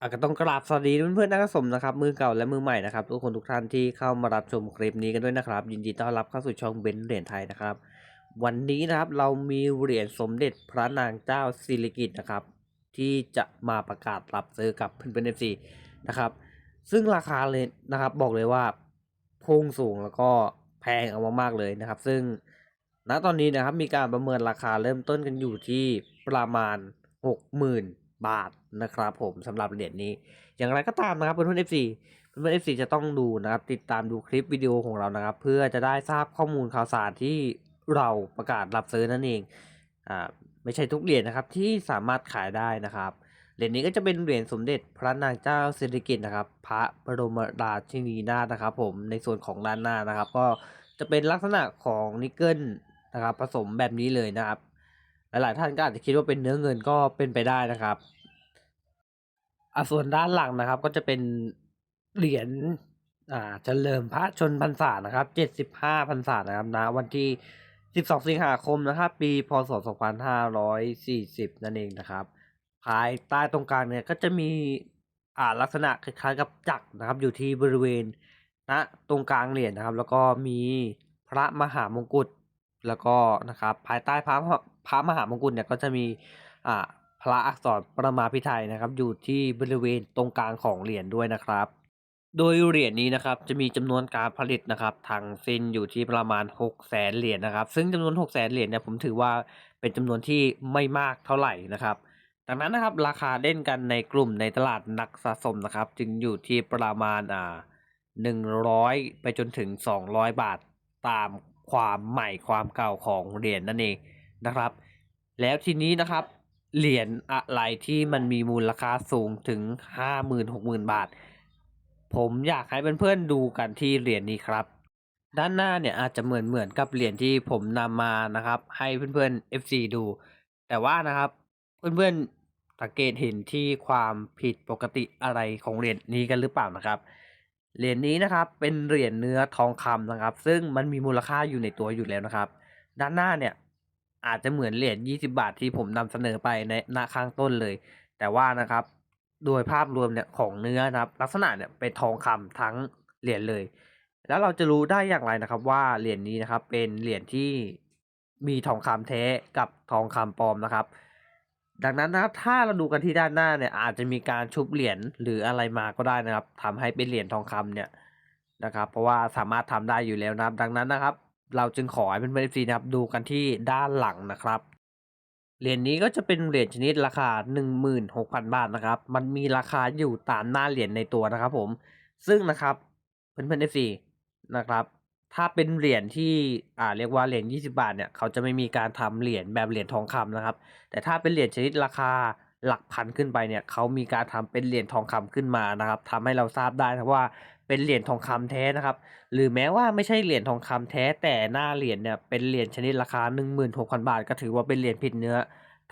อะก็ต้องกราบสวัสดีเพื่อนๆนักสะสมนะครับมือเก่าและมือใหม่นะครับทุกคนทุกท่านที่เข้ามารับชมคลิปนี้กันด้วยนะครับ ยินดีต้อนรับเข้าสู่ช่องเบนซ์เหรียญไทยนะครับ วันนี้นะครับเรามีเหรียญสมเด็จพระนางเจ้าสิริกิติ์นะครับ ที่จะมาประกาศรับซื้อกับเพื่อนๆเอฟซีนะครับ ซึ่งราคาเลยนะครับบอกเลยว่าพุ่งสูงแล้วก็แพงเอามากๆเลยนะครับ ซึ่งณตอนนี้นะครับมีการประเมินราคาเริ่มต้นกันอยู่ที่ประมาณ 60,000 บาทนะครับผมสำหรับเหรียญนี้ อย่างไรก็ตามนะครับเพื่อนๆ FC เพื่อนๆ FC จะต้องดูนะครับติดตามดูคลิปวิดีโอของเรานะครับ เพื่อจะได้ทราบข้อมูลข่าวสารที่เราประกาศรับซื้อนั่นเองอ่าไม่ใช่ทุกเหรียญนะครับที่สามารถขายได้นะครับเหรียญนี้ก็จะเป็นเหรียญสมเด็จพระนางเจ้าสิริกิติ์นะครับ พระบรมราชินีนาถนะครับ ผมในส่วนของด้านหน้านะครับ ก็จะเป็นลักษณะของนิกเกิลนะครับ ผสมแบบนี้เลยนะครับ หลายๆท่านก็อาจจะคิดว่าเป็นเนื้อเงินก็เป็นไปได้นะครับอะส่วนด้านหลังนะครับ ก็จะเป็นเหรียญอ่าเฉลิมพระชนพรรษานะครับเจ็ดสิบห้าพรรษานะครับนะวันที่สิบสองสิงหาคมนะครับ ปีพศสองพันห้าร้อยสี่สิบนั่นเองนะครับ ภายใต้ตรงกลางเนี่ยก็จะมีอ่าลักษณะคล้ายๆกับจักรนะครับ อยู่ที่บริเวณณตรงกลางเหรียญนะครับ แล้วก็มีพระมหามงกุฎ แล้วก็นะครับภายใต้พระพระมหามงกุฎเนี่ยก็จะมีอ่าพระอักษรประมาพิไทยนะครับ อยู่ที่บริเวณตรงกลางของเหรียญด้วยนะครับ โดยเหรียญนี้นะครับจะมีจำนวนการผลิตนะครับทางสิ้นอยู่ที่ประมาณ 6 0แสนเหรียญนะครับ ซึ่งจำนวน 6 0แสนเหรียญเนี่ยผมถือว่าเป็นจำนวนที่ไม่มากเท่าไหร่นะครับดังนั้นนะครับราคาเล่นกันในกลุ่มในตลาดนักสะสมนะครับ จึงอยู่ที่ประมาณอ่าหนึ่งร้อยไปจนถึงสองร้อยบาทตาม ความใหม่ความเก่าของเหรียญนั่นเองนะครับ แล้วทีนี้นะครับเหรียญอะไรที่มันมีมูลค่าสูงถึงห้าหมื่นหกหมื่นบาท ผมอยากให้เพื่อนๆดูกันที่เหรียญนี้ครับ ด้านหน้าเนี่ยอาจจะเหมือนเหมือนกับเหรียญที่ผมนำมานะครับ ให้เพื่อนๆ FC ดู แต่ว่านะครับเพื่อนๆสังเกตเห็นที่ความผิดปกติอะไรของเหรียญนี้กันหรือเปล่านะครับ เหรียญนี้นะครับเป็นเหรียญเนื้อทองคำนะครับ ซึ่งมันมีมูลค่าอยู่ในตัวอยู่แล้วนะครับ ด้านหน้าเนี่ยอาจจะเหมือนเหรียญ20 บาทที่ผมนำเสนอไปในหน้าข้างต้นเลย แต่ว่านะครับโดยภาพรวมเนี่ยของเนื้อนะครับ ลักษณะเนี่ยเป็นทองคำทั้งเหรียญเลย แล้วเราจะรู้ได้อย่างไรนะครับ ว่าเหรียญนี้นะครับเป็นเหรียญที่มีทองคำแท้กับทองคำปลอมนะครับ ดังนั้นนะครับถ้าเราดูกันที่ด้านหน้าเนี่ยอาจจะมีการชุบเหรียญหรืออะไรมาก็ได้นะครับทำให้เป็นเหรียญทองคำเนี่ยนะครับ เพราะว่าสามารถทำได้อยู่แล้วนะครับ ดังนั้นนะครับ เราจึงขอให้เพื่อนๆซีนะครับดูกันที่ด้านหลังนะครับเหรียญนี้ก็จะเป็นเหรียญชนิดราคา 16,000 บาทนะครับ มันมีราคาอยู่ตามหน้าเหรียญในตัวนะครับผม ซึ่งนะครับเพื่อนๆ FC นะครับ ถ้าเป็นเหรียญที่อ่าเรียกว่าเหรียญ20 บาทเนี่ยเขาจะไม่มีการทำเหรียญแบบเหรียญทองคำนะครับ แต่ถ้าเป็นเหรียญชนิดราคาหลักพันขึ้นไปเนี่ยเขามีการทำเป็นเหรียญทองคำขึ้นมานะครับทำให้เราทราบได้นะว่าเป็นเหรียญทองคำแท้นะครับ หรือแม้ว่าไม่ใช่เหรียญทองคำแท้ แต่หน้าเหรียญเนี่ยเป็นเหรียญชนิดราคา 16,000 บาท ก็ถือว่าเป็นเหรียญผิดเนื้อ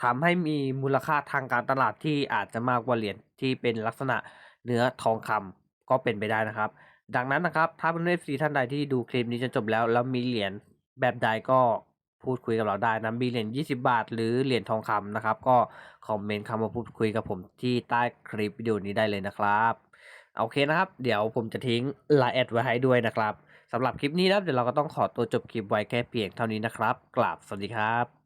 ทำให้มีมูลค่าทางการตลาดที่อาจจะมากกว่าเหรียญที่เป็นลักษณะเนื้อทองคำก็เป็นไปได้นะครับ ดังนั้นนะครับ ถ้าเป็นเอฟซีท่านใดที่ดูคลิปนี้จนจบแล้ว แล้วมีเหรียญแบบใดก็พูดคุยกับเราได้นะ มีเหรียญ 20 บาท หรือเหรียญทองคำนะครับ ก็คอมเมนต์คำมาพูดคุยกับผมที่ใต้คลิปวิดีโอนี้ได้เลยนะครับโอเคนะครับ เดี๋ยวผมจะทิ้งไลน์แอดไว้ให้ด้วยนะครับสำหรับคลิปนี้นะเดี๋ยวเราก็ต้องขอตัวจบคลิปไว้แค่เพียงเท่านี้นะครับ กราบสวัสดีครับ